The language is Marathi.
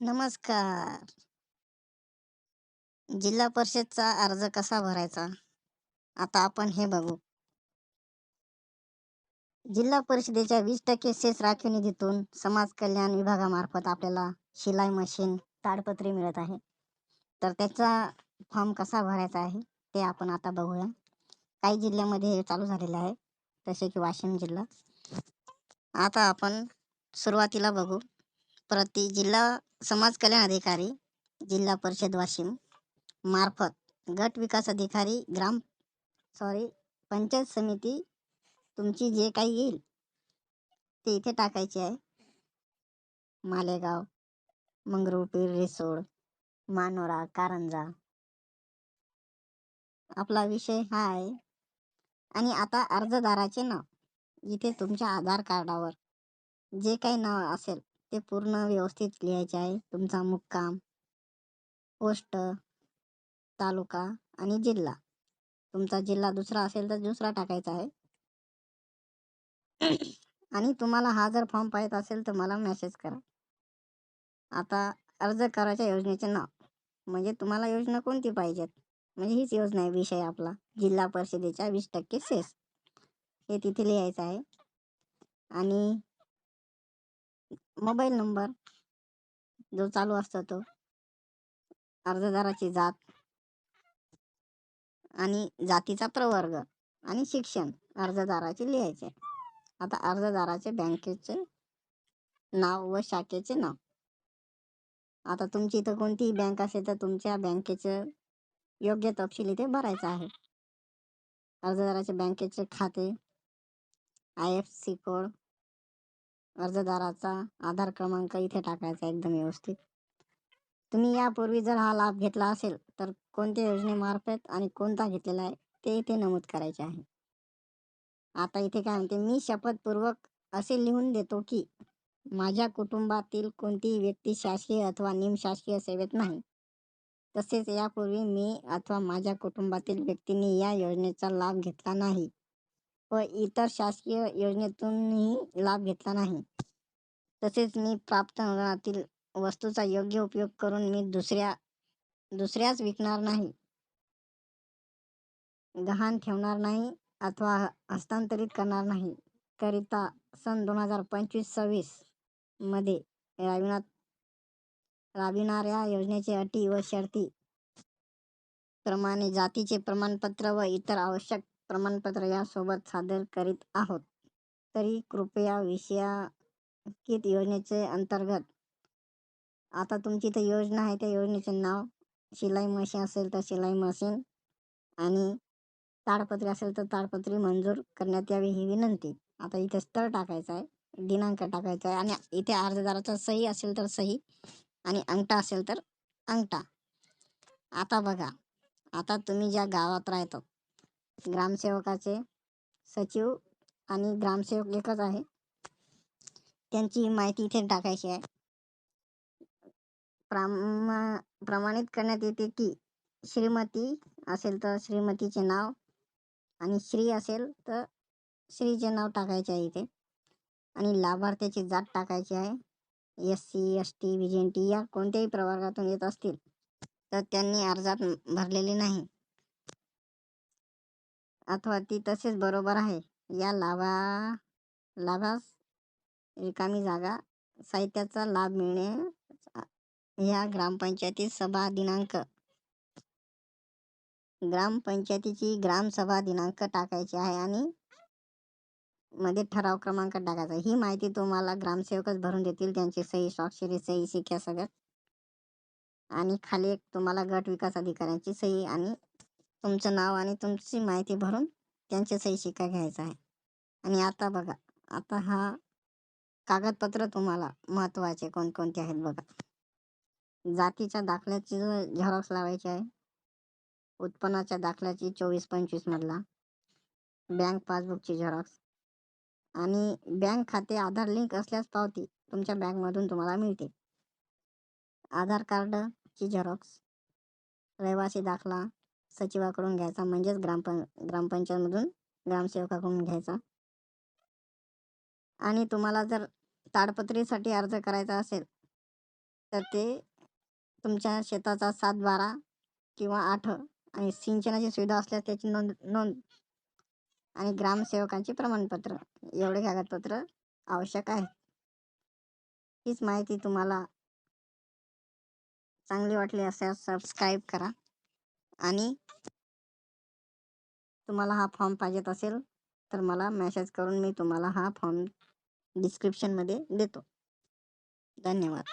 नमस्कार. जिल्हा परिषदचा अर्ज कसा भरायचा? आता आपण हे बघू. जिल्हा परिषदेच्या वीस टक्के सेस राखीव निधीतून समाज कल्याण विभागामार्फत आपल्याला शिलाई मशीन, ताडपत्री मिळत आहे. तर त्याचा फॉर्म कसा भरायचा आहे ते आपण आता बघूया. काही जिल्ह्यामध्ये हे चालू झालेलं आहे जसे की वाशिम जिल्हा. आता आपण सुरुवातीला बघू. प्रति जिल्हा समाज कल्याण अधिकारी जिल्हा परिषद वाशिम मार्फत गट विकास अधिकारी ग्राम सॉरी पंचायत समिती तुमची जे काही येईल ते इथे टाकायचे आहे. मालेगाव, मंगरुळपीर, रिसोड, मानोरा, कारंजा आपला विषय हा आहे. आणि आता अर्जदाराचे नाव इथे तुमच्या आधार कार्डावर जे काही नाव असेल ते पूर्ण व्यवस्थित लिहायचे आहे. तुमचा मुक्काम, पोस्ट, तालुका आणि जिल्हा. तुमचा जिल्हा दुसरा असेल तर दुसरा टाकायचा आहे. आणि तुम्हाला हा जर फॉर्म पाहिजे असेल तर मला मेसेज करा. आता अर्ज करायच्या योजनेचे नाव म्हणजे तुम्हाला योजना कोणती पाहिजेत म्हणजे हीच योजना आहे विषय आपला जिल्हा परिषदेच्या वीस टक्के सेस हे तिथे लिहायचं आहे. आणि मोबाईल नंबर जो चालू असतो तो. अर्जदाराची जात. आणि जातीचा प्रवर्ग. आणि शिक्षण. अर्जदाराचे लिहायचे. आता अर्जदाराचे बँकेचे नाव व शाखेचे नाव. आता तुमची इथं कोणतीही बँक असेल तर तुमच्या बँकेचं योग्य तपशील इथे भरायचा आहे. अर्जदाराचे बँकेचे खाते, आय एफ सी कोड, अर्जदाराचा आधार क्रमांक इथे टाकायचा एकदम व्यवस्थित. तुम्ही यापूर्वी जर हा लाभ घेतला असेल तर कोणत्या योजनेमार्फत आणि कोणता घेतलेला आहे ते इथे नमूद करायचे आहे. आता इथे काय म्हणते मी शपथपूर्वक असे लिहून देतो की माझ्या कुटुंबातील कोणतीही व्यक्ती शासकीय अथवा निमशासकीय सेवेत नाही. तसेच यापूर्वी मी अथवा माझ्या कुटुंबातील व्यक्तींनी या योजनेचा लाभ घेतला नाही व इतर शासकीय योजनेतूनही लाभ घेतला नाही. तसेच मी प्राप्त अनुदानातील वस्तूचा योग्य उपयोग करून मी दुसऱ्या दुसऱ्याच विकणार नाही, गहाण ठेवणार नाही अथवा हस्तांतरित करणार नाही करिता सन दोन हजार पंचवीस सव्वीसमध्ये राबविण्यात राबविणाऱ्या योजनेचे अटी व शर्ती प्रमाणे जातीचे प्रमाणपत्र व इतर आवश्यक प्रमाणपत्र यासोबत सादर करीत आहोत. तरी कृपया विषयाकित योजनेचे अंतर्गत आता तुमची तर योजना आहे त्या योजनेचे नाव, शिलाई मशीन असेल तर शिलाई मशीन आणि ताडपत्री असेल तर ताडपत्री मंजूर करण्यात यावी ही विनंती. आता इथे स्थळ टाकायचं आहे, दिनांक टाकायचा आहे आणि इथे अर्जदाराचा सही असेल तर सही आणि अंगठा असेल तर अंगठा. आता बघा आता तुम्ही ज्या गावात राहतात ग्रामसेवकाचे सचिव आणि ग्रामसेवक एकच आहे. त्यांची माहिती इथे टाकायची आहे. प्रामा प्रमाणित करण्यात येते की श्रीमती असेल तर श्रीमतीचे नाव आणि श्री असेल तर श्रीचे नाव टाकायचे आहे इथे आणि लाभार्थ्याची जात टाकायची आहे. S C, S T, V N T या कोणत्याही प्रवर्गातून येत असतील तर त्यांनी अर्जात भरलेले नाही अथवा ती तसेच बरोबर आहे. या लाभा लाभास रिकामी जागा साहित्याचा लाभ मिळणे ह्या ग्रामपंचायती सभा दिनांक ग्रामपंचायतीची ग्रामसभा दिनांक टाकायची आहे आणि मध्ये ठराव क्रमांक टाकायचा. ही माहिती तुम्हाला ग्रामसेवकच भरून देतील. त्यांची सही, स्वाक्षरी, सही, शिक्का सगळ्यात आणि खाली एक तुम्हाला गट विकास अधिकाऱ्यांची सही आणि तुमचं नाव आणि तुमची माहिती भरून त्यांची सही शिक्का घ्यायचा आहे. आणि आता बघा आता हा कागदपत्र तुम्हाला महत्त्वाचे कोणकोणते आहेत बघा. जातीच्या दाखल्याची झेरॉक्स लावायची आहे. उत्पन्नाच्या दाखल्याची चोवीस पंचवीसमधला बँक पासबुकची झेरॉक्स आणि बँक खाते आधार लिंक असल्यास पावती तुमच्या बँकमधून तुम्हाला मिळते. आधार कार्डची झेरॉक्स, रहिवासी दाखला सचिवाकडून घ्यायचा म्हणजेच ग्रामपं ग्रामपंचायतमधून ग्रामसेवकाकडून घ्यायचा. आणि तुम्हाला जर ताडपत्रीसाठी अर्ज करायचा असेल तर ते तुमच्या शेताचा सात बारा किंवा आठ आणि सिंचनाची सुविधा असल्यास त्याची नोंद नोंद आणि ग्रामसेवकांचे प्रमाणपत्र एवढे कागदपत्र आवश्यक आहे हीच माहिती तुम्हाला चांगली वाटली असल्यास सबस्क्राईब करा आणि तुम्हाला हा फॉर्म पाहिजेत असेल तर मला मेसेज करून मी तुम्हाला हा फॉर्म डिस्क्रिप्शनमध्ये देतो. धन्यवाद.